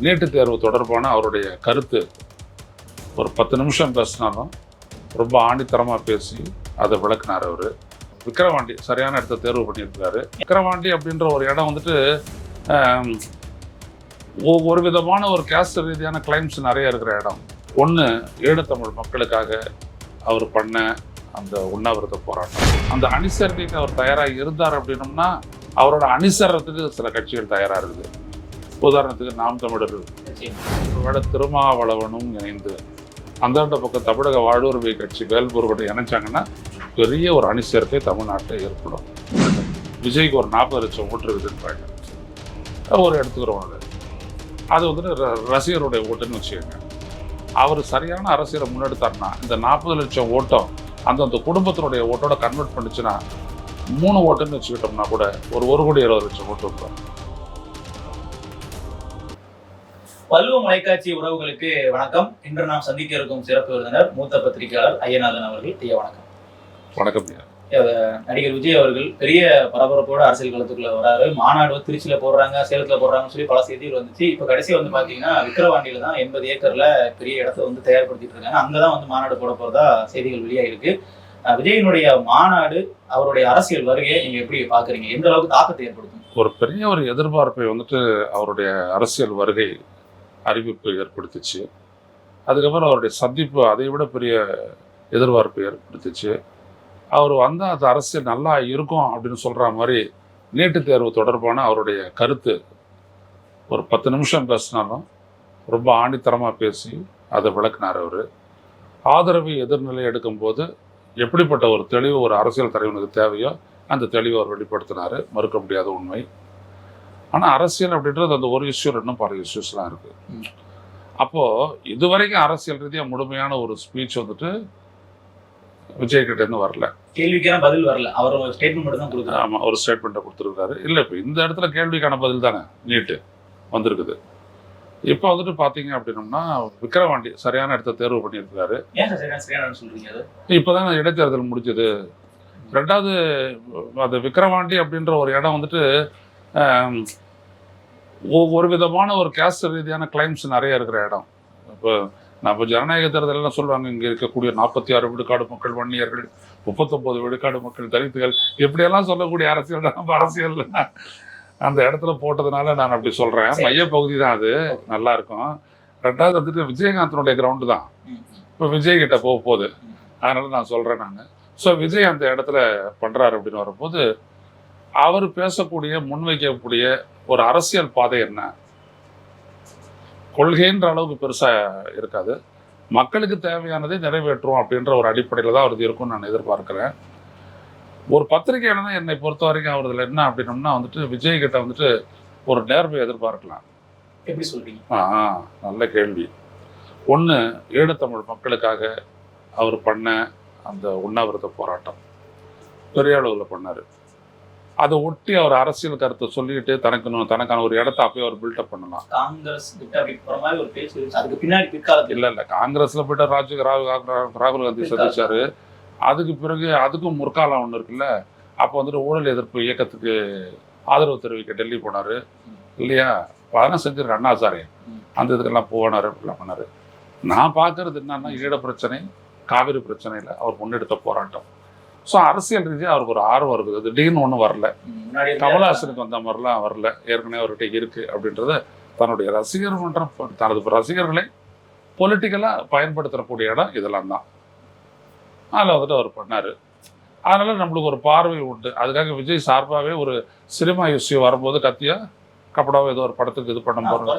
நீட்டுத் தேர்வு தொடர்பான அவருடைய கருத்து. ஒரு பத்து நிமிஷம் பேசினாலும் ரொம்ப ஆணித்தரமாக பேசி அதை விளக்குனார் அவர். விக்ரவாண்டி சரியான இடத்த தேர்வு பண்ணியிருக்காரு. விக்ரவாண்டி அப்படின்ற ஒரு இடம் வந்துட்டு ஆம், ஒரு விதமான ஒரு கேஸ்ட் ரீதியான கிளைம்ஸ் நிறைய இருக்கிற இடம். ஒன்று ஈழத்தமிழ் மக்களுக்காக அவர் பண்ண அந்த உண்ணாவிரத போராட்டம். அந்த அனுசரணைக்கு அவர் தயாராக இருந்தார் அப்படின்னம்னா அவரோட அணிசரத்துக்கு சில கட்சிகள் தயாராக இருக்குது. உதாரணத்துக்கு நாம் தமிழர்கள். ஒருவேளை திருமாவளவனும் இணைந்து அந்தாண்ட பக்கம் தமிழக வாழ்வுரிமை கட்சி வேல்பூர்வட்டை இணைச்சாங்கன்னா பெரிய ஒரு அணிசேர்க்கை தமிழ்நாட்டில் ஏற்படும். விஜய்க்கு ஒரு நாற்பது லட்சம் ஓட்டு இருக்குதுன்னு ஒரு எடுத்துக்கிறோம் அது. அது வந்துட்டு ர- ரசிகருடைய ஓட்டுன்னு வச்சுக்கோங்க. அவர் சரியான அரசியலை முன்னெடுத்தாருன்னா இந்த நாற்பது லட்சம் ஓட்டம் அந்தந்த குடும்பத்தினுடைய ஓட்டோட கன்வெர்ட் பண்ணுச்சுன்னா மூணு ஓட்டுன்னு வச்சுக்கிட்டோம்னா கூட ஒரு ஒரு கோடி இருபது லட்சம் ஓட்டு வந்துடும் பல்லுவ மலைக்காட்சி உறவுகளுக்கு வணக்கம். இன்று நாம் சந்திக்க இருக்கும் சிறப்பு விருந்தினர் மூத்த பத்திரிகையாளர் ஐயநாதன் அவர்கள். ஐயா வணக்கம். வணக்கம். நடிகர் விஜய் அவர்கள் பெரிய பரபரப்போட அரசியல் களத்துக்குள்ள வராரு. மாநாடு திருச்சியில போடுறாங்க சேலத்துல போடுறாங்கன்னு சொல்லி பல செய்திகள் வந்துச்சு. இப்ப கடைசியா வந்து பாத்தீங்கன்னா விக்கிரவாண்டியில தான் எண்பது ஏக்கர்ல பெரிய இடத்த வந்து தயார்படுத்திட்டு இருக்காங்க. அங்கதான் வந்து மாநாடு போட போறதா செய்திகள் வெளியாயிருக்கு. விஜயினுடைய மாநாடு அவருடைய அரசியல் வருகையை நீங்க எப்படி பாக்குறீங்க? எந்த அளவுக்கு தாக்கத்தை ஏற்படுத்தும்? ஒரு பெரிய ஒரு எதிர்பார்ப்பை வந்துட்டு அவருடைய அரசியல் வருகை அறிவிப்பு ஏற்படுத்துச்சு. அதுக்கப்புறம் அவருடைய சந்திப்பு அதை விட பெரிய எதிர்பார்ப்பு ஏற்படுத்துச்சு. அவர் வந்தால் அது அரசியல் நல்லா இருக்கும் அப்படின்னு சொல்கிற மாதிரி நீட்டுத் தேர்வு தொடர்பான அவருடைய கருத்து ஒரு பத்து நிமிஷம் பேசினாலும் ரொம்ப ஆணித்தரமாக பேசி அதை விளக்குனார் அவர். ஆதரவு எதிர்நிலை எடுக்கும்போது எப்படிப்பட்ட ஒரு தெளிவு ஒரு அரசியல் தலைவனுக்கு தேவையோ அந்த தெளிவை அவர் வெளிப்படுத்தினார். மறுக்க முடியாத உண்மை. ஆனால் அரசியல் அப்படின்றது அந்த ஒரு இஷ்யூ இன்னும் பல இஷ்யூஸ்லாம் இருக்குது. அப்போது இதுவரைக்கும் அரசியல் ரீதியாக முழுமையான ஒரு ஸ்பீச் வந்துட்டு விஜய் கிட்டேருந்து வரல. கேள்விக்கான பதில் வரல. அவர் ஒரு ஸ்டேட்மெண்ட் மட்டும் தான் கொடுக்குறாரு. ஆமாம் ஒரு ஸ்டேட்மெண்ட்டை கொடுத்துருக்காரு. இல்லை இப்போ இந்த இடத்துல கேள்விக்கான பதில் தானே? நீட்டு வந்திருக்குது. இப்போ வந்துட்டு பார்த்தீங்க அப்படின்னம்னா விக்கிரவாண்டி சரியான இடத்த தேர்வு பண்ணியிருக்காரு. இப்போதான் இடைத்தேர்தல் முடிஞ்சது. ரெண்டாவது அது விக்கிரவாண்டி அப்படின்ற ஒரு இடம் வந்துட்டு ஒரு விதமான ஒரு கேஸ்ட் ரீதியான கிளைம்ஸ் நிறைய இருக்கிற இடம். இப்போ நம்ம ஜனநாயக தேர்தலெல்லாம் சொல்லுவாங்க? இங்கே இருக்கக்கூடிய நாற்பத்தி ஆறு விழுக்காடு மக்கள் வன்னியர்கள் முப்பத்தொம்போது விழுக்காடு மக்கள் தலித்துகள் இப்படியெல்லாம் சொல்லக்கூடிய அரசியல் தான். நம்ம அரசியல் அந்த இடத்துல போட்டதுனால நான் அப்படி சொல்கிறேன். மையப்பகுதி தான் அது. நல்லா இருக்கும். ரெண்டாவது வந்துட்டு விஜயகாந்தனுடைய கிரவுண்டு தான். இப்போ விஜய் கிட்ட போக போகுது. அதனால நான் சொல்கிறேன் நான். ஸோ விஜய் அந்த இடத்துல பண்ணுறாரு அப்படின்னு வரும்போது அவர் பேசக்கூடிய முன்வைக்கக்கூடிய ஒரு அரசியல் பாதை என்ன? கொள்கைன்ற அளவுக்கு பெருசாக இருக்காது. மக்களுக்கு தேவையானதை நிறைவேற்றுவோம் அப்படின்ற ஒரு அடிப்படையில் தான் அவரது இருக்கும்னு நான் எதிர்பார்க்குறேன். ஒரு பத்திரிகையாளர் என்னை பொறுத்த வரைக்கும் அவரதுல என்ன அப்படின்னம்னா வந்துட்டு விஜய் கிட்ட வந்துட்டு ஒரு நேர்மை எதிர்பார்க்கலாம். எப்படி சொல்றீங்க? ஆ நல்ல கேள்வி. ஒன்று ஈழத்தமிழ் மக்களுக்காக அவர் பண்ண அந்த உண்ணாவிரத போராட்டம். பெரிய அளவில் பண்ணார். அதை ஒட்டி அவர் அரசியல் கருத்தை சொல்லிட்டு தனக்கு தனக்கான ஒரு இடத்த அப்பயே அவர் பில்டப் பண்ணலாம். காங்கிரஸ் அதுக்கு பின்னாடி பிற்காலத்தில் இல்லை இல்லை. காங்கிரஸில் போயிட்டு ராஜீவ் ராகுல் ராகுல் காந்தி சந்திச்சாரு. அதுக்கு பிறகு அதுக்கும் முற்காலம் ஒன்று இருக்குல்ல. அப்போ வந்துட்டு ஊழல் எதிர்ப்பு இயக்கத்துக்கு ஆதரவு தெரிவிக்க டெல்லி போனார். இல்லையா? அதெல்லாம் செஞ்சிருக்க அண்ணாசாரே. அந்த இதுக்கெல்லாம் போனார் அப்படிலாம் பண்ணார். நான் பார்க்கறது என்னன்னா ஈழ பிரச்சனை காவிரி பிரச்சனையில் அவர் முன்னெடுத்த போராட்டம். ஸோ அரசியல் ரீதியாக அவருக்கு ஒரு ஆர்வம் இருக்குது திடீர்னு ஒன்றும் வரல. கமலஹாசனுக்கு வந்த மாதிரிலாம் வரல. ஏற்கனவே அவர்கிட்ட இருக்கு அப்படின்றத தன்னுடைய ரசிகர் மன்றம் தனது ரசிகர்களை பொலிட்டிக்கலாக பயன்படுத்தக்கூடிய இடம் இதெல்லாம் தான். அதில் வந்துட்டு அவர் பண்ணார். அதனால நம்மளுக்கு ஒரு பார்வை உண்டு. அதுக்காக விஜய் சார்பாகவே ஒரு சினிமா இஷ்யூ வரும்போது கத்தியா கப்படாவோ ஏதோ ஒரு படத்துக்கு இது பண்ண போகிறோம்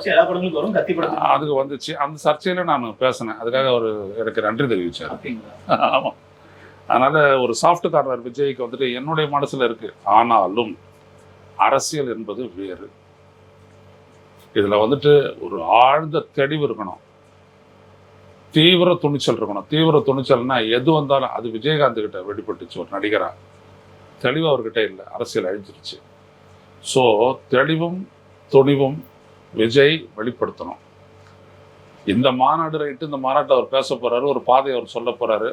அதுக்கு வந்துச்சு. அந்த சர்ச்சையில நான் பேசினேன். அதுக்காக அவர் எனக்கு நன்றி அப்படிங்களா? ஆமாம் அதனால ஒரு சாஃப்ட் கார்னர் விஜய்க்கு வந்துட்டு என்னுடைய மனசுல இருக்கு. ஆனாலும் அரசியல் என்பது வேறு. இதுல வந்துட்டு ஒரு ஆழ்ந்த தெளிவு இருக்கணும். தீவிர துணிச்சல் இருக்கணும். தீவிர துணிச்சல்னா எது வந்தாலும் அது விஜயகாந்த் கிட்ட வெளிப்பட்டுச்சு ஒரு நடிகரா. தெளிவு அவர்கிட்ட இல்லை. அரசியல் அழிஞ்சிருச்சு. ஸோ தெளிவும் துணிவும் விஜய் வெளிப்படுத்தணும். இந்த மாநாடு ரைட்டு இந்த மாநாட்டில் அவர் பேச போறாரு ஒரு பாதையை அவர் சொல்ல போறாரு.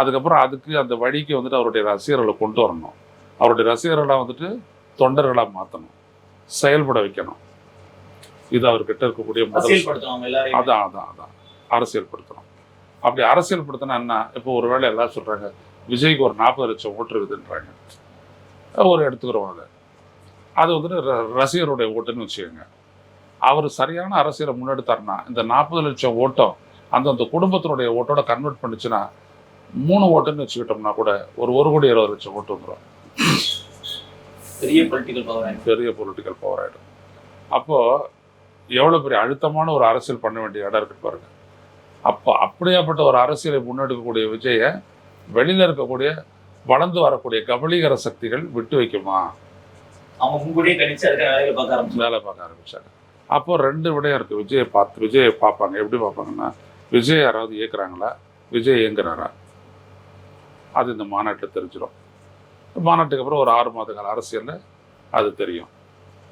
அதுக்கப்புறம் அதுக்கு அந்த வழிக்கு வந்துட்டு அவருடைய ரசிகர்களை கொண்டு வரணும். அவருடைய ரசிகர்களை வந்துட்டு தொண்டர்களாக மாற்றணும் செயல்பட வைக்கணும். இது அவர்கிட்ட இருக்கக்கூடிய முதல் அதான் அதான் அதான். அரசியல்படுத்தணும். அப்படி அரசியல்படுத்தினா என்ன? இப்போ ஒரு வேளை எல்லாம் சொல்றாங்க விஜய்க்கு ஒரு நாற்பது லட்சம் ஓட்டு இருக்குதுன்றாங்க. ஒரு எடுத்துக்கிறோம் அதை அது வந்துட்டு ரசிகருடைய ஓட்டுன்னு வச்சுக்கோங்க. அவர் சரியான அரசியலை முன்னெடுத்தாருன்னா இந்த நாற்பது லட்சம் ஓட்டம் அந்தந்த குடும்பத்தினுடைய ஓட்டோட கன்வெர்ட் பண்ணுச்சுன்னா மூணு ஓட்டுன்னு வச்சுக்கிட்டோம்னா கூட ஒரு ஒரு கோடி இருபது லட்சம் ஓட்டு வந்துடும் பெரிய பொலிட்டிக்கல் பவர் பெரிய பொலிட்டிக்கல் பவர் ஆகிடும் அப்போ எவ்வளோ பெரிய அழுத்தமான ஒரு அரசியல் பண்ண வேண்டிய இடம் இருக்கு பாருங்க. அப்போ அப்படியாப்பட்ட ஒரு அரசியலை முன்னெடுக்கக்கூடிய விஜயை வெளியில இருக்கக்கூடிய வளர்ந்து வரக்கூடிய கபலீகர சக்திகள் விட்டு வைக்குமா? அவங்க கணிச்சு வேலைகளை பார்க்க ஆரம்பிச்சு வேலை பார்க்க ஆரம்பிச்சாங்க. அப்போ ரெண்டு விடயம் இருக்கு. விஜயை பார்த்து விஜயை பார்ப்பாங்க. எப்படி பார்ப்பாங்கன்னா விஜய் யாராவது இயக்குறாங்களா? விஜய் இயங்குறாரா அது இந்த மாநாட்டில் தெரிஞ்சிடும் மாநாட்டுக்கு அப்புறம் ஒரு ஆறு மாத கால அரசியலில் அது தெரியும்.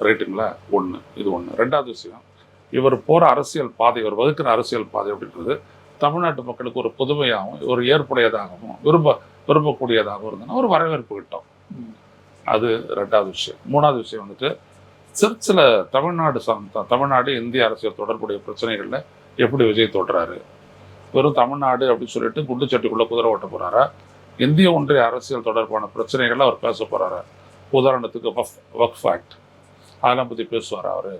ரைட்டுங்களா? ஒன்று இது ஒன்று ரெண்டாவது விஷயம் இவர் போகிற அரசியல் பாதை இவர் வகுக்கிற அரசியல் பாதை அப்படின்றது தமிழ்நாட்டு மக்களுக்கு ஒரு புதுமையாகவும் ஒரு ஏற்புடையதாகவும் விரும்ப விரும்பக்கூடியதாகவும் இருந்ததுன்னா ஒரு வரவேற்பு கிட்டோம். அது ரெண்டாவது விஷயம். மூணாவது விஷயம் வந்துட்டு சிற்சில தமிழ்நாடு சம் தமிழ்நாடு இந்திய அரசியல் தொடர்புடைய பிரச்சனைகளில் எப்படி விஜய் தொடுறாரு வெறும் தமிழ்நாடு அப்படின்னு சொல்லிட்டு குண்டுச்சட்டிக்குள்ள குதிரை ஓட்ட போகிறாரா இந்திய ஒன்றிய அரசியல் தொடர்பான பிரச்சனைகள்ல அவர் பேச போறாரா. உதாரணத்துக்கு வக்ஃப் வக்ஃப் ஆக்ட். அதெல்லாம் பத்தி பேசுவாரா அவரு?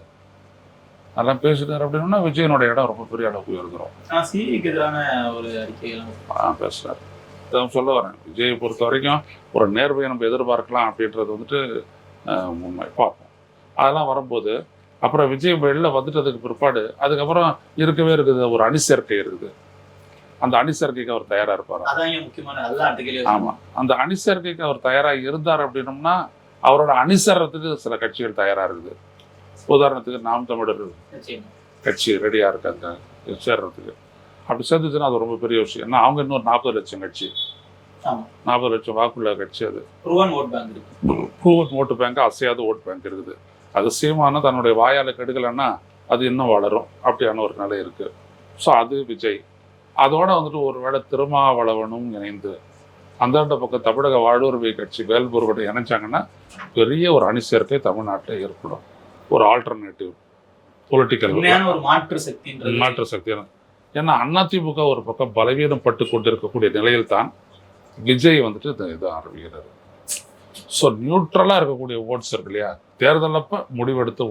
அதெல்லாம் பேசிட்டாரு அப்படின்னா விஜயனுடைய இடம் ரொம்ப பெரிய அளவுக்கு உயர்ந்துரும். ஆனா சிஐக்கு எதிரான ஒரு அறிக்கையெல்லாம் ஆ பேசுறாரு. இதான் சொல்ல வரேன். விஜயை பொறுத்த வரைக்கும் ஒரு நேர்மையை நம்ம எதிர்பார்க்கலாம் அப்படின்றது வந்துட்டு உண்மை. பார்ப்போம். அதெல்லாம் வரும்போது அப்புறம் விஜய் வெளில வந்துட்டதுக்கு பிற்பாடு அதுக்கப்புறம் இருக்கவே இருக்குது ஒரு அணிசேர்க்கை இருக்குது. அந்த அணிசேர்க்கைக்கு அவர் தயாரா இருப்பார்? அதான் ஏன் முக்கியமான அதுதான் அடுத்த கேள்வி. ஆமா. அந்த அணிசேர்க்கைக்கு அவர் தயாரா இருந்தார் அப்படின்னம்னா அவரோட அணிசேரத்துக்கு சில கட்சிகள் தயாரா இருக்குது. உதாரணத்துக்கு நாம் தமிழர் கட்சி ரெடியா இருக்காங்க. சேர்றதுக்கு. அப்படி சேர்ந்துச்சுன்னா அது ரொம்ப பெரிய விஷயம். ஏன்னா அவங்க இன்னொரு நாற்பது லட்சம் கட்சி. நாற்பது லட்சம் வாக்குள்ள கட்சி அது. ப்ரூவன் ஓட் பேங்க் ப்ரூவன் ஓட்டு பேங்க் அசையாத ஓட்டு பேங்க் இருக்குது. அது சீமான தன்னுடைய வாயால கெடுக்கலைன்னா அது இன்னும் வளரும். அப்படியான ஒரு நிலை இருக்கு. ஸோ அது விஜய். அதோட வந்துட்டு ஒரு வேளை திருமாவளவனும் இணைந்து அந்தாண்ட பக்கம் தமிழக வாழ்வுரிமை கட்சி வேல்முருகோட இணைச்சாங்கன்னா பெரிய ஒரு அணிசேர்க்கை தமிழ்நாட்டில் ஏற்படும். ஒரு ஆல்டர்னேட்டிவ் பொலிட்டிக்கல் மாற்று சக்தின்றது. மாற்று சக்தியான ஏன்னா அதிமுக ஒரு பக்கம் பலவீனப்பட்டு கொண்டிருக்கக்கூடிய நிலையில் தான் விஜய் வந்துட்டு இந்த இதை ஆரம்பிக்கிறாரு. ஸோ நியூட்ரலாக இருக்கக்கூடிய ஓட்ஸ் இருக்கு இல்லையா? தேர்தலப்ப முடிவெடுத்து.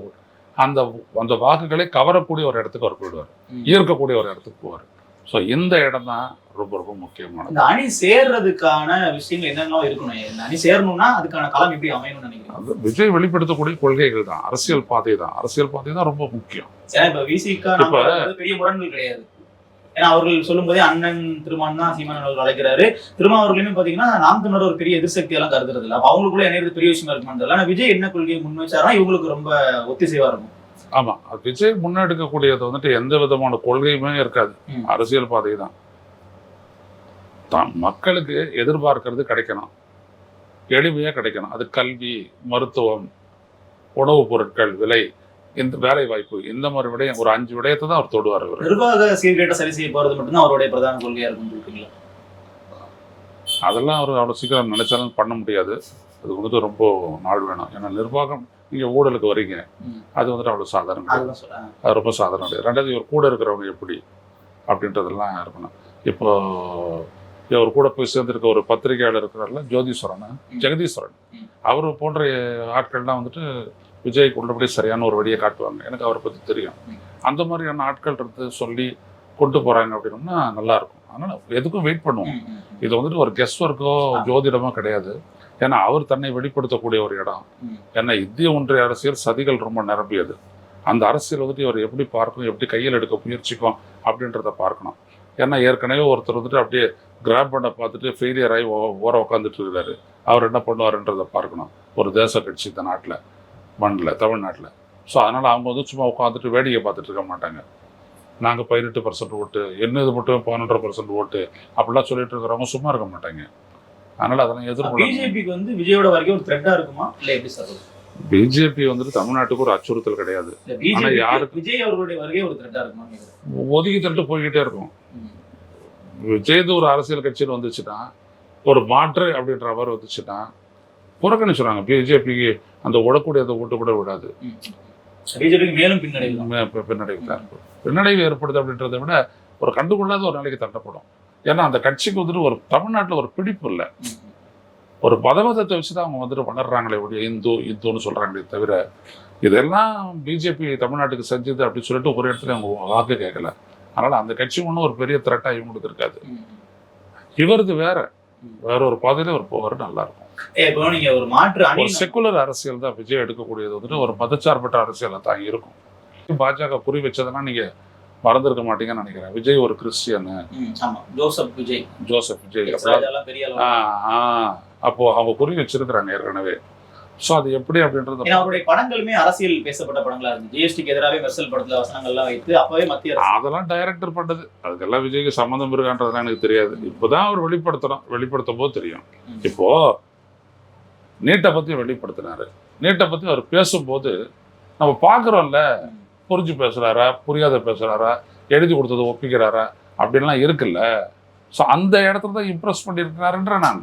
அந்த அந்த வாக்குகளை கவரக்கூடிய ஒரு இடத்துக்கு அவர் போயிடுவார். ஈர்க்கக்கூடிய ஒரு இடத்துக்கு போவார். ஸோ இந்த இடம் தான் ரொம்ப ரொம்ப முக்கியமானது. இந்த அணி சேர்றதுக்கான விஷயங்கள் என்னெல்லாம் இருக்கணும். இந்த அணி சேரணும்னா அதுக்கான களம் எப்படி அமையணும்னு நினைக்கிறேன் அது விஜய் வெளிப்படுத்தக்கூடிய கொள்கைகள் தான். அரசியல் பாதை தான். அரசியல் பாதை தான் ரொம்ப முக்கியம். ஏன்னா இப்ப விசிகா பெரிய முரண்கள் கிடையாது. ஏன்னா அவர்கள் சொல்லும் போதே அண்ணன் திருமான் தான் சீமான் அவர்கள் அழைக்கிறாரு. திருமா அவர்களுமே பாத்தீங்கன்னா நாம் தமிழர் ஒரு பெரிய எதிர்சக்தி எல்லாம் கருதுறது இல்ல அவங்களுக்குள்ள இணையது பெரிய விஷயமா இருக்குமான்னு தெரியல. ஆனா விஜய் என்ன கொள்கையை முன் வச்சாரா இவங்களுக்கு ரொம்ப ஒத்திசைவா இருக்கும். ஆமா விஜய் முன்னெடுக்கக்கூடியது வந்துட்டு எந்த விதமான கொள்கையுமே இருக்காது. அரசியல் பாதை தான். தான் மக்களுக்கு எதிர்பார்க்கறது கிடைக்கணும். எளிமையா கிடைக்கணும். அது கல்வி மருத்துவம் உணவுப் பொருட்கள் விலை இந்த வேலை வாய்ப்பு இந்த மாதிரி விடயம் ஒரு அஞ்சு விடயத்தை தான் அவர் தொடுவார் அவர் நிர்வாக சீர்கேட்டை சரி செய்ய போறது மட்டும்தான் அவருடைய பிரதான கொள்கையா இருக்கும் அதெல்லாம் அவர் அவ்வளோ சீக்கிரம் நினைச்சாலும் பண்ண முடியாது. அது வந்துட்டு ரொம்ப நாள் வேணும். ஏன்னா நிர்வாகம் நீங்க ஊழலுக்கு வரீங்க. அது வந்துட்டு அவ்வளோ சொல்றேன் அது ரொம்ப சாதாரண கிடையாது. ரெண்டாவது இவர் கூட இருக்கிறவங்க எப்படி அப்படின்றதெல்லாம் இருக்கணும். இப்போ இவர் கூட போய் சேர்ந்திருக்க ஒரு பத்திரிகையாளர் இருக்கிறார்ல ஜோதீஸ்வரன். ஜெகதீஸ்வரன். அவர் போன்ற ஆட்கள்லாம் வந்துட்டு விஜய்க்கு உள்ளபடி சரியான ஒரு வழியை காட்டுவாங்க. எனக்கு அவரை பற்றி தெரியும். அந்த மாதிரியான ஆட்கள் இருந்து சொல்லி கொண்டு போறாங்க அப்படின்னா நல்லா இருக்கும். அதனால எதுக்கும் வெயிட் பண்ணுவோம். இது வந்துட்டு ஒரு கெஸ்ட் ஒர்க்கோ ஜோதிடமோ கிடையாது. ஏன்னா அவர் தன்னை வெளிப்படுத்தக்கூடிய ஒரு இடம். ஏன்னா இந்திய ஒன்றிய அரசியல் சதிகள் ரொம்ப நிரம்பியது. அந்த அரசியல் வந்துட்டு இவர் எப்படி பார்க்கும் எப்படி கையில் எடுக்க முயற்சிக்கும் அப்படின்றத பார்க்கணும். ஏன்னா ஏற்கனவே ஒருத்தர் வந்துட்டு அப்படியே கிராப் பண்ண பார்த்துட்டு ஃபெயிலியர் ஆகி ஓ- ஓர உட்காந்துட்டு இருக்காரு அவர் என்ன பண்ணுவாருன்றதை பார்க்கணும். ஒரு தேச கட்சி இந்த நாட்டில் மண்ணில் தமிழ்நாட்டில். ஸோ அதனால் அவங்க வந்து சும்மா உட்காந்துட்டு வேடிக்கை பார்த்துட்டு இருக்க மாட்டாங்க. நாங்கள் பதினெட்டு பர்சன்ட் ஓட்டு என்னது மட்டும் பதினொன்றரை பர்சன்ட் ஓட்டு அப்படிலாம் சொல்லிட்டு இருக்கிறவங்க சும்மா இருக்க மாட்டாங்க. அதனால் அதெல்லாம் எதிர்கொள்ள பிஜேபிக்கு வந்து விஜயோட வரைக்கும் ஒரு த்ரெட்டா இருக்குமா இல்ல எப்படி சார் பிஜேபி வந்துட்டு தமிழ்நாட்டுக்கு ஒரு அச்சுறுத்தல் கிடையாது இல்ல ஆனா பிஜேபி யாருக்கு- விஜய் அவர்களுடைய வருகை ஒரு த்ரெட்டா இருக்குமா. ஒதுக்கி தள்ளிட்டு போய்கிட்டே இருக்கும். விஜய்து ஒரு அரசியல் கட்சியில் வந்துச்சுன்னா ஒரு மாற்று அப்படின்ற மாதிரி வந்துச்சுன்னா புறக்கணிச்சுறாங்க பிஜேபிக்கு அந்த உடக்கூடியதை ஓட்டு கூட விடாது. பிஜேபிக்கு மேலும் பின்னடைவு பின்னடைவு தான் இருக்கும். பின்னடைவு ஏற்படுது அப்படின்றத விட ஒரு கண்டுகொள்ளாத ஒரு நிலைக்கு தள்ளப்படும் ஏன்னா அந்த கட்சிக்கு வந்துட்டு ஒரு தமிழ்நாட்டில் ஒரு பிடிப்பு இல்லை. ஒரு மதமதத்தை வச்சு தான் அவங்க வந்துட்டு வளர்றாங்களே ஒழிய இந்து இந்துன்னு சொல்றாங்களே தவிர இதெல்லாம் பிஜேபி தமிழ்நாட்டுக்கு செஞ்சது அப்படின்னு சொல்லிட்டு ஒரு இடத்துல அவங்க வாக்கு கேட்கல அதனால அந்த கட்சி ஒன்றும் ஒரு பெரிய த்ரெட்டா இவங்களுக்கு இருக்காது. இவரது வேற. வேற ஒரு பாதையில ஒரு போவாரு நல்லா இருக்கும் இப்போ நீங்க ஒரு மாற்று ஒரு செக்குலர் அரசியல் தான் விஜய் எடுக்கக்கூடியது வந்துட்டு ஒரு மதச்சார்பற்ற அரசியலா தான் இருக்கும் பாஜக குறி வச்சதெல்லாம் நீங்க மறந்துருக்க மாட்டீங்கன்னு நினைக்கிறேன். விஜய் ஒரு கிறிஸ்டியனு. ஜோசப் விஜய். ஜோசப் விஜய். பெரிய அப்போ அவங்க குறி வச்சிருக்கிறாங்க ஏற்கனவே. ஸோ அது எப்படி அப்படின்றது அவருடைய படங்களுமே அரசியல் பேசப்பட்ட படங்களா இருக்கு ஜிஎஸ்டிக்கு எதிராகவே மெர்சல் படத்துல வசனங்கள்லாம் வைத்து அப்பவே மத்திய அதெல்லாம் டைரக்டர் பண்ணது அதுக்கெல்லாம் விஜய்க்கு சம்மந்தம் இருக்கான்றதுலாம் எனக்கு தெரியாது. இப்போதான் அவர் வெளிப்படுத்தணும் வெளிப்படுத்தும் போது தெரியும். இப்போ நீட்டை பத்தி வெளிப்படுத்தினாரு. நீட்டை பத்தி அவர் பேசும்போது நம்ம பார்க்குறோம்ல. ம். புரிஞ்சு பேசுறாரா புரியாத பேசுறாரா எழுதி கொடுத்தது ஒப்பிக்கிறாரா அப்படின்லாம் இருக்குல்ல. ஸோ அந்த இடத்துல தான் இம்ப்ரெஸ் பண்ணியிருக்கிறாருன்ற நான்.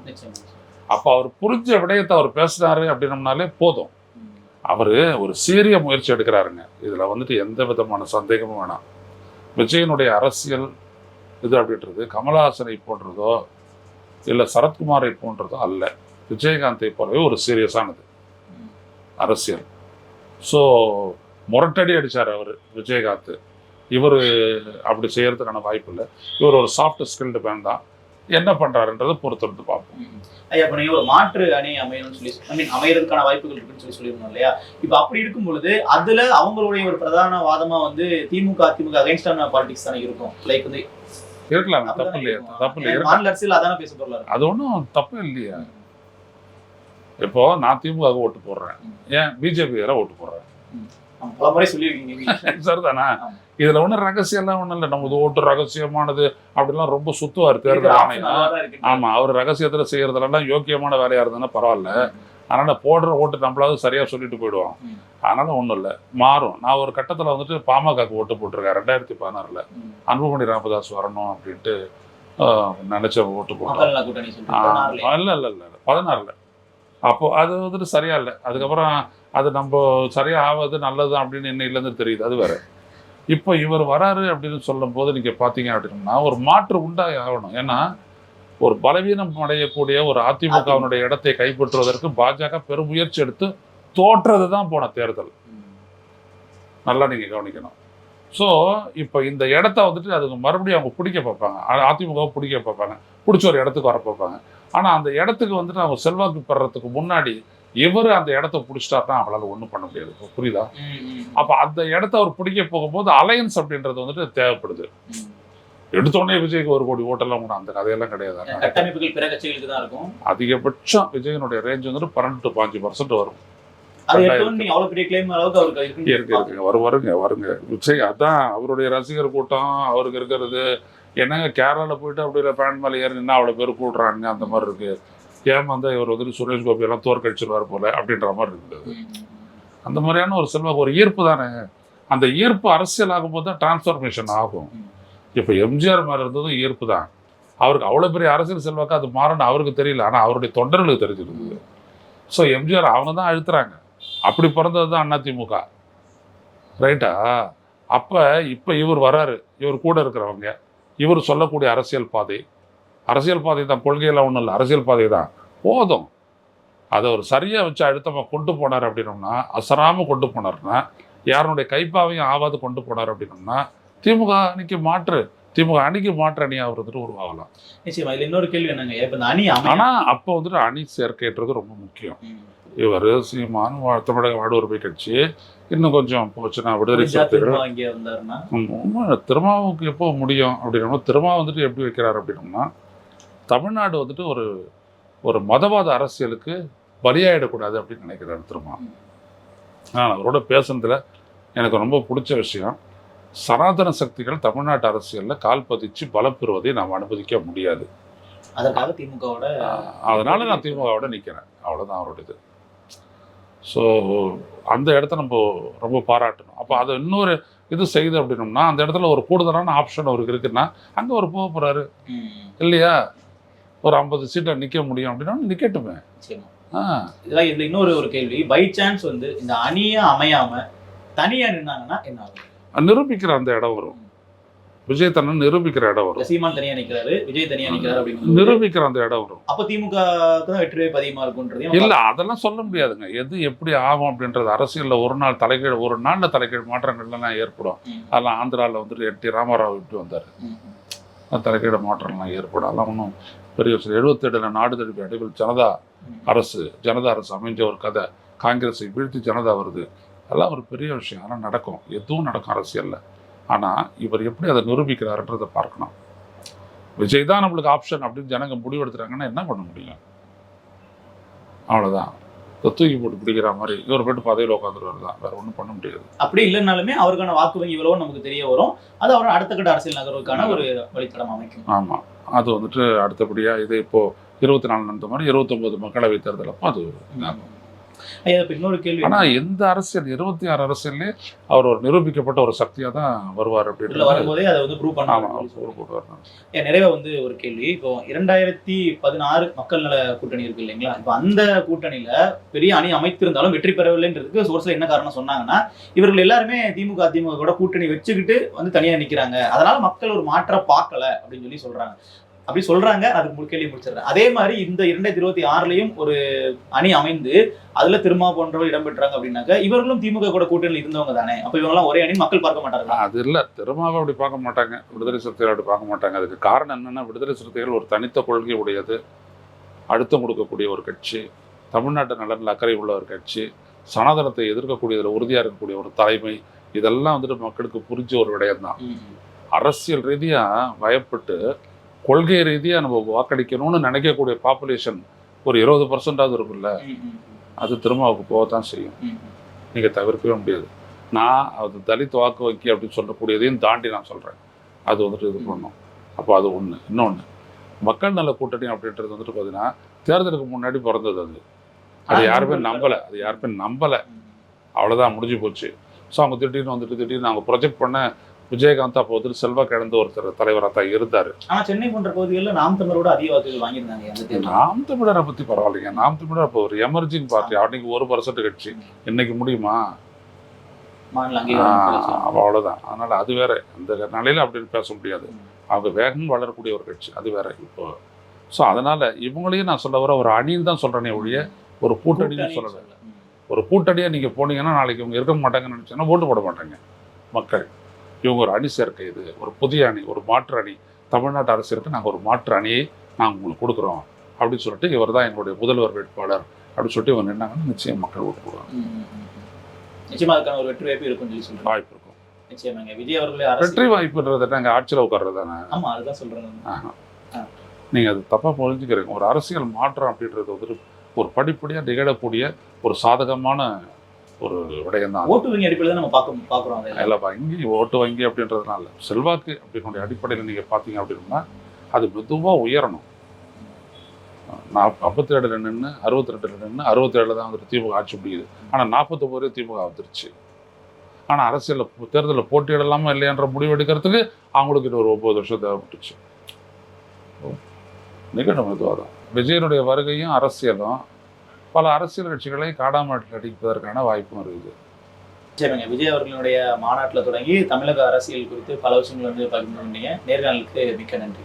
அப்போ அவர் புரிஞ்ச விடயத்தை அவர் பேசுனாரு அப்படின்னம்னாலே போதும். அவர் ஒரு சீரிய முயற்சி எடுக்கிறாருங்க. இதில் வந்துட்டு எந்த விதமான சந்தேகமும் வேணாம். விஜயனுடைய அரசியல் இது அப்படின்றது கமலஹாசனை போன்றதோ இல்லை சரத்குமாரை போன்றதோ அல்ல. விஜயகாந்தை போலவே ஒரு சீரியஸானது. அரசியல். ஸோ முரட்டடி அடிச்சார் அவர் விஜயகாந்த். இவர் அப்படி செய்யறதுக்கான வாய்ப்பு இல்லை. இவர் ஒரு சாஃப்ட் ஸ்கில்டு மேன் தான். என்ன பண்றாருன்றதை பொறுத்திருந்து பார்ப்போம். ஐயா இப்ப நீங்க ஒரு மாற்று அணி அமையணும்னு சொல்லி ஐ மீன் அமையறதுக்கான வாய்ப்புகள் இருக்குன்னு சொல்லி சொல்லியிருந்தோம் இல்லையா? இப்ப அப்படி இருக்கும் பொழுது அதுல அவங்களுடைய ஒரு பிரதான வாதமா வந்து திமுக அதிமுக அகைன்ஸ்டான பாலிடிக்ஸ் தானே இருக்கும்? லைக் வந்து இருக்கலாம் தப்பு இல்லையா. தப்பு இல்லையா. மாநில அரசியல் அதான பேச இருக்கு அது ஒன்றும் தப்பு இல்லையா. இப்போ நான் திமுக ஓட்டு போடுறேன். ஏன்? பிஜேபி வேற ஓட்டு போடுறேன் பல முறை சொல்லியிருக்கீங்க. சரிதானா? ஆமா. இதுல ஒன்றும் ரகசியம்லாம் ஒன்றும் இல்லை. நமது ஓட்டு ரகசியமானது அப்படிலாம் ரொம்ப சுத்துவார் தேர்தல் ஆணையம். ஆமா அவர் ரகசியத்துல செய்யறதுலாம் யோக்கியமான வேலையா இருந்ததுன்னா பரவாயில்ல. அதனால போடுற ஓட்டு நம்மளாவது சரியா சொல்லிட்டு போயிடுவோம். அதனால ஒண்ணும் இல்லை. மாறும். நான் ஒரு கட்டத்துல வந்துட்டு பாமகக்கு ஓட்டு போட்டிருக்கேன். ரெண்டாயிரத்தி பதினாறுல. அன்புமணி ராமதாஸ் வரணும் அப்படின்ட்டு நினைச்ச ஓட்டு பதினாறுல. இல்லை இல்லை இல்லை பதினாறுல. அப்போ அது வந்துட்டு சரியா இல்லை. அதுக்கப்புறம் அது நம்ம சரியாக ஆவது நல்லது அப்படின்னு இன்னையிலேருந்து தெரியுது. அது வேற. இப்போ இவர் வராரு அப்படின்னு சொல்லும் போது பார்த்தீங்க அப்படின்னா ஒரு மாற்று உண்டாகி ஆகணும். ஏன்னா ஒரு பலவீனம் அடையக்கூடிய ஒரு அதிமுகவினுடைய இடத்தை கைப்பற்றுவதற்கு பாஜக பெரும் முயற்சி எடுத்து தோற்றது தான் போன தேர்தல். நல்லா நீங்கள் கவனிக்கணும். ஸோ இப்போ இந்த இடத்த வந்துட்டு அதுக்கு மறுபடியும் அவங்க பிடிக்க பார்ப்பாங்க. அதிமுகவை பிடிக்க பார்ப்பாங்க. பிடிச்ச ஒரு இடத்துக்கு வர பார்ப்பாங்க. ஆனால் அந்த இடத்துக்கு வந்துட்டு அவங்க செல்வாக்கு பெறத்துக்கு முன்னாடி இவர் அந்த இடத்த பிடிச்சிட்டாருன்னா அவங்களால ஒன்றும் பண்ண முடியாது. புரியுதா? அப்போ அந்த இடத்த அவர் பிடிக்க போகும்போது அலையன்ஸ் அப்படின்றது வந்துட்டு தேவைப்படுது. எடுத்தோடனே விஜய்க்கு ஒரு கோடி ஓட்டெல்லாம் கூட அந்த கதையெல்லாம் கிடையாது. அதிகபட்சம் விஜயனுடைய ரேஞ்ச் வந்துட்டு பன்னெண்டு டு பாஞ்சு பர்சன்ட் வரும். வருங்க வருங்க. விஜய் அதான் அவருடைய ரசிகர் கூட்டம் அவருக்கு இருக்கிறது. என்னங்க கேரளால போயிட்டு அப்படியே பேண்ட் மேலே ஏறி நின்னா அவ்வளோ பேர் கூடுறாங்க அந்த மாதிரி இருக்கு. ஏமாந்தா இவர் வந்துட்டு சுரேஷ் கோபி எல்லாம் தோற்கடிச்சிருவார் போல அப்படின்ற மாதிரி இருந்தது. அந்த மாதிரியான ஒரு செல்வாக்கு ஒரு ஈர்ப்பு தானே. அந்த ஈர்ப்பு அரசியல் ஆகும்போது தான் டிரான்ஸ்ஃபர்மேஷன் ஆகும். இப்போ எம்ஜிஆர் மாதிரி இருந்ததும் ஈர்ப்பு தான். அவருக்கு அவ்வளோ பெரிய அரசியல் செல்வாக்கு அது மாறணும் அவருக்கு தெரியல. ஆனால் அவருடைய தொண்டர்களுக்கு தெரிஞ்சிருக்குது ஸோ எம்ஜிஆர் அவங்க தான் அழுத்துறாங்க. அப்படி பிறந்தது தான் அதிமுக. ரைட்டா அப்போ இப்போ இவர் வராரு. இவர் கூட இருக்கிறவங்க. இவர் சொல்லக்கூடிய அரசியல் பாதை. அரசியல் பாதை தான் கொள்கையெல்லாம் ஒன்றும் இல்லை அரசியல் பாதை தான். போதும். அதை ஒரு சரியாக வச்சு அழுத்தமாக கொண்டு போனார் அப்படின்னோம்னா அசராமல் கொண்டு போனார்னா யாருடைய கைப்பாவையும் ஆவாது கொண்டு போனார் அப்படின்னோம்னா திமுக அணிக்கு மாற்று திமுக அணிக்கு மாற்று அணியாக வந்துட்டு உருவாகலாம். நிச்சயமா இதுல இன்னொரு கேள்வி என்னங்க? இப்ப அணி ஆனால் அப்போ வந்துட்டு அணி சேர்க்கைன்றது ரொம்ப முக்கியம். இவர் சீமான் தமிழக வாடுவர்மை கட்சி இன்னும் கொஞ்சம் போச்சுன்னா விடுதலை சிறுத்தைகள். திருமாவுக்கு எப்போ முடியும் அப்படின்னா திருமா வந்துட்டு எப்படி வைக்கிறார் அப்படின்னோம்னா தமிழ்நாடு வந்துட்டு ஒரு ஒரு மதவாத அரசியலுக்கு பலியாயிடக்கூடாது அப்படின்னு நினைக்கிறார் திருமா. நான் அவரோட பேசுனதுல எனக்கு ரொம்ப பிடிச்ச விஷயம் சனாதன சக்திகள் தமிழ்நாட்டு அரசியலில் கால் பதிச்சு பலம் பெறுவதை நாம் அனுமதிக்க முடியாது. அதற்காக திமுகவோட அதனால நான் திமுகவோட நிற்கிறேன் அவ்வளோதான் அவரோட இது ஸோ அந்த இடத்த நம்ம ரொம்ப பாராட்டணும். அப்போ அதை இன்னொரு இது செய்யுது அப்படின்னோம்னா அந்த இடத்துல ஒரு கூடுதலான ஆப்ஷன் அவருக்கு இருக்குன்னா அங்கே அவர் போக போகிறாரு இல்லையா? ஒரு ஐம்பது சீட்டில் நிற்க முடியும் அப்படின்னா நிற்கட்டுமே ஆ. இதெல்லாம் இதுல இன்னொரு ஒரு கேள்வி. பை சான்ஸ் வந்து இந்த அணியே அமையாம தனியா நின்னாங்கன்னா என்ன ஆகும்? நிரூபிக்கிற அந்த இடம் வரும். விஜய் தன்னை நிரூபிக்கிற இடம் வரும். சீமான் தனியா நிக்கிறாரு விஜய் தனியா நிக்கிறாரு அப்படின்னு நிரூபிக்கிற அந்த இடம் வரும். அப்ப திமுக தான் வெற்றி வாய்ப்பு அதிகமா இருக்கும்ன்றதையும் இல்ல அதெல்லாம் சொல்ல முடியாதுங்க. எது எப்படி ஆகும் அப்படின்றது அரசியல்ல ஒரு நாள் தலைகீழ் ஒரு நாள்ல தலைகீழ் மாற்றங்கள்லாம் ஏற்படும். அதெல்லாம் ஆந்திரால வந்துட்டு என் டி ராமாராவ் விட்டு வந்தார். தலைக்கீட தலைகீழ மாற்றம்லாம் ஏற்படும் அதெல்லாம் ஒன்றும் பெரிய விஷயம். எழுபத்தேழுல நாடு தழுவிய அடிவில் ஜனதா அரசு ஜனதா அரசு அமைஞ்ச ஒரு கதை. காங்கிரஸை வீழ்த்தி ஜனதா வருது. அதெல்லாம் ஒரு பெரிய விஷயம். அதெல்லாம் நடக்கும். எதுவும் நடக்கும் அரசியலில். ஆனால் இவர் எப்படி அதை நிரூபிக்கிறாருன்றதை பார்க்கணும். விஜய் தான் நம்மளுக்கு ஆப்ஷன் அப்படின்னு ஜனங்க முடிவெடுத்துறாங்கன்னா என்ன பண்ண முடியும்? அவ்வளோதான் தூக்கி போட்டு பிடிக்கிற மாதிரி இவர் போட்டு பதவியில் உட்காந்துருவாரு தான். வேற ஒன்றும் பண்ண முடியாது. அப்படி இல்லைனாலுமே அவருக்கான வாக்கு வங்கி இவ்வளவு நமக்கு தெரிய வரும். அது அவர் அடுத்த கட்ட அரசியல் நகர்வுக்கான ஒரு வழித்தடம் அமைக்கும். ஆமா. அது வந்துட்டு அடுத்தபடியா இது இப்போ இருபத்தி நாலு நடந்த மாதிரி இருபத்தொன்பது மக்களவை தேர்தல் அப்போ அது இதாகும். ஐயா இப்ப இன்னொரு கேள்வி. ஆனா எந்த அரசியல் இருபத்தி ஆறு அரசியல்லே அவர் ஒரு நிரூபிக்கப்பட்ட ஒரு சக்தியா தான் வருவார் வரும்போதே அதை வந்து ப்ரூவ் நிறைவா வந்து ஒரு கேள்வி. இப்போ இரண்டாயிரத்தி பதினாறு மக்கள் நல கூட்டணி இருக்கு இல்லைங்களா? இப்போ அந்த கூட்டணியில பெரிய அணி அமைத்திருந்தாலும் வெற்றி பெறவில்லைன்றதுக்கு சோர்ஸ்ல என்ன காரணம் சொன்னாங்கன்னா இவர்கள் எல்லாருமே திமுக அதிமுக கூட கூட்டணி வச்சுக்கிட்டு வந்து தனியா நிக்கிறாங்க. அதனால மக்கள் ஒரு மாற்ற பார்க்கல அப்படின்னு சொல்லி சொல்றாங்க. அப்படி சொல்றாங்க அதுக்கு முழு கேள்வி முடிச்சிடுறேன். அதே மாதிரி இந்த இரண்டாயிரத்தி இருபத்தி ஆறுலயும் ஒரு அணி அமைந்து அதுல திருமா போன்றவர் இடம்பெற்றாங்க அப்படின்னாக்க இவர்களும் திமுக கூட கூட்டணியில் இருந்தவங்க தானே. அப்ப இவங்க எல்லாம் ஒரே அணி மக்கள் பார்க்க மாட்டார்களா? அது இல்ல திருமாவை அப்படி பார்க்க மாட்டாங்க. விடுதலை சிறுத்தைகள் அப்படி பார்க்க மாட்டாங்க. அதுக்கு காரணம் என்னன்னா விடுதலை சிறுத்தைகள் ஒரு தனித்த கொள்கை உடையது. அழுத்தம் கொடுக்கக்கூடிய ஒரு கட்சி தமிழ்நாட்டு நலனில் அக்கறை உள்ள ஒரு கட்சி சனாதனத்தை எதிர்க்கக்கூடியதில் உறுதியா இருக்கக்கூடிய ஒரு தலைமை இதெல்லாம் வந்துட்டு மக்களுக்கு புரிஞ்ச ஒரு விடயம் தான் அரசியல் ரீதியா பயப்பட்டு கொள்கை ரீதியா நம்ம வாக்களிக்கணும்னு நினைக்கக்கூடிய பாப்புலேஷன் ஒரு இருபது பர்சன்டாவது இருக்குல்ல அது திருமாவுக்கு போகத்தான் செய்யும். நீங்க தவிர்க்கவே முடியாது. நான் அது தலித் வாக்கு வங்கி அப்படின்னு சொல்லக்கூடியதையும் தாண்டி நான் சொல்றேன். அது வந்துட்டு இது பண்ணணும் அப்போ அது ஒண்ணு. இன்னொன்னு மக்கள் நல கூட்டணி அப்படின்றது வந்துட்டு பார்த்தீங்கன்னா தேர்தலுக்கு முன்னாடி பிறந்தது அது. அது யாருமே நம்பல. அது யாருமே நம்பல. அவ்வளவுதான் முடிஞ்சு போச்சு. ஸோ அவங்க திடீர்னு வந்துட்டு திடீர்னு அவங்க ப்ரொஜெக்ட் பண்ண விஜயகாந்த் வந்துட்டு செல்வா கிழந்த ஒருத்தர் தலைவராக தான் இருந்தார். ஆனா சென்னை போன்ற பகுதிகளில் நாம் தமிழரோட அதிக வாக்குகள் வாங்கியிருந்தாங்க நாம் தமிழரை பத்தி பரவாயில்லைங்க. நாம் தமிழர் அப்போ ஒரு எமர்ஜிங் பார்ட்டி அன்னைக்கு ஒரு பர்சன்ட் கட்சி. இன்னைக்கு முடியுமா? அவ்வளவுதான். அதனால அது வேற. அந்த நிலையில அப்படின்னு பேச முடியாது. அவங்க வேகம் வளரக்கூடிய ஒரு கட்சி. அது வேற. இப்போ ஸோ அதனால இவங்களையும் நான் சொல்ல வர ஒரு அணின்னு தான் சொல்றேனே ஒழிய ஒரு கூட்டணின்னு கூட்டணி சொல்லலை. ஒரு கூட்டணியா நீங்க போனீங்கன்னா நாளைக்கு இவங்க இருக்க மாட்டாங்கன்னு நினைச்சீங்கன்னா ஓட்டு போட மாட்டாங்க மக்கள். இவங்க ஒரு அணி சேர்க்கை இது ஒரு புதிய அணி ஒரு மாற்று அணி. தமிழ்நாட்டு அரசியலுக்கு நாங்கள் ஒரு மாற்று அணியை நாங்கள் உங்களுக்கு கொடுக்குறோம். அப்படின்னு சொல்லிட்டு இவர் தான் எங்களுடைய முதல்வர் வேட்பாளர். அப்படின்னு சொல்லிட்டு இவங்க நின்னாங்கன்னா நிச்சயம் மக்கள் ஓட்டு போடுவாங்க. ம், ம், ம், ம். நிச்சயமா அதுக்கான ஒரு வெற்றி வாய்ப்பு இருக்கும்னு சொல்லி சொல்றேன் வாய்ப்பு இருக்கும். நிச்சயமாங்க விஜய் அவர்களே வெற்றி வாய்ப்புன்றது நாங்கள் ஆட்சியில் உட்கார்றது தானே ஆமா அதுதான் சொல்றேன். ஆஹா. ஆ. நீங்க அது தப்பா புரிஞ்சுக்கிறீங்க. ஒரு அரசியல் மாற்றம் அப்படின்றது வந்துட்டு ஒரு படிப்படியா நிகழக்கூடிய ஒரு சாதகமான ஒரு விடயம் தான் ஓட்டு வங்கி அடிப்படையில் தான் நம்ம பார்க்க பாக்குறோம் அதை. இல்லை வங்கி ஓட்டு வங்கி அப்படின்றதுனால செல்வாக்கு அப்படின்னுடைய அடிப்படையில் நீங்க பார்த்தீங்க அப்படின்னா அது மெதுவா உயரணும். நான் ஐம்பத்தி நின்று அறுபத்தி ரெண்டுல நின்று அறுபத்தேழுல தான் வந்துட்டு திமுக ஆட்சி முடியுது. ஆனால் நாற்பத்தொம்பது திமுக வந்துருச்சு. ஆனால் அரசியலில் தேர்தலில் போட்டியிடலாமா இல்லையான்ற முடிவு எடுக்கிறதுக்கு அவங்களுக்கு இது ஒரு ஒன்பது வருஷம் தேவைப்பட்டுச்சு. நிகழும் இதுவாக தான். விஜயனுடைய வருகையும் அரசியலும் பல அரசியல் கட்சிகளை காடாமல் அடிப்பதற்கான வாய்ப்பும் இருக்குது. சரிங்க. விஜய் அவர்களுடைய மாநாட்டில் தொடங்கி தமிழக அரசியல் குறித்து பல விஷயங்கள் வந்து பகிர்ந்து கொண்டீங்க நேர்காணலுக்கு மிக்க நன்றி.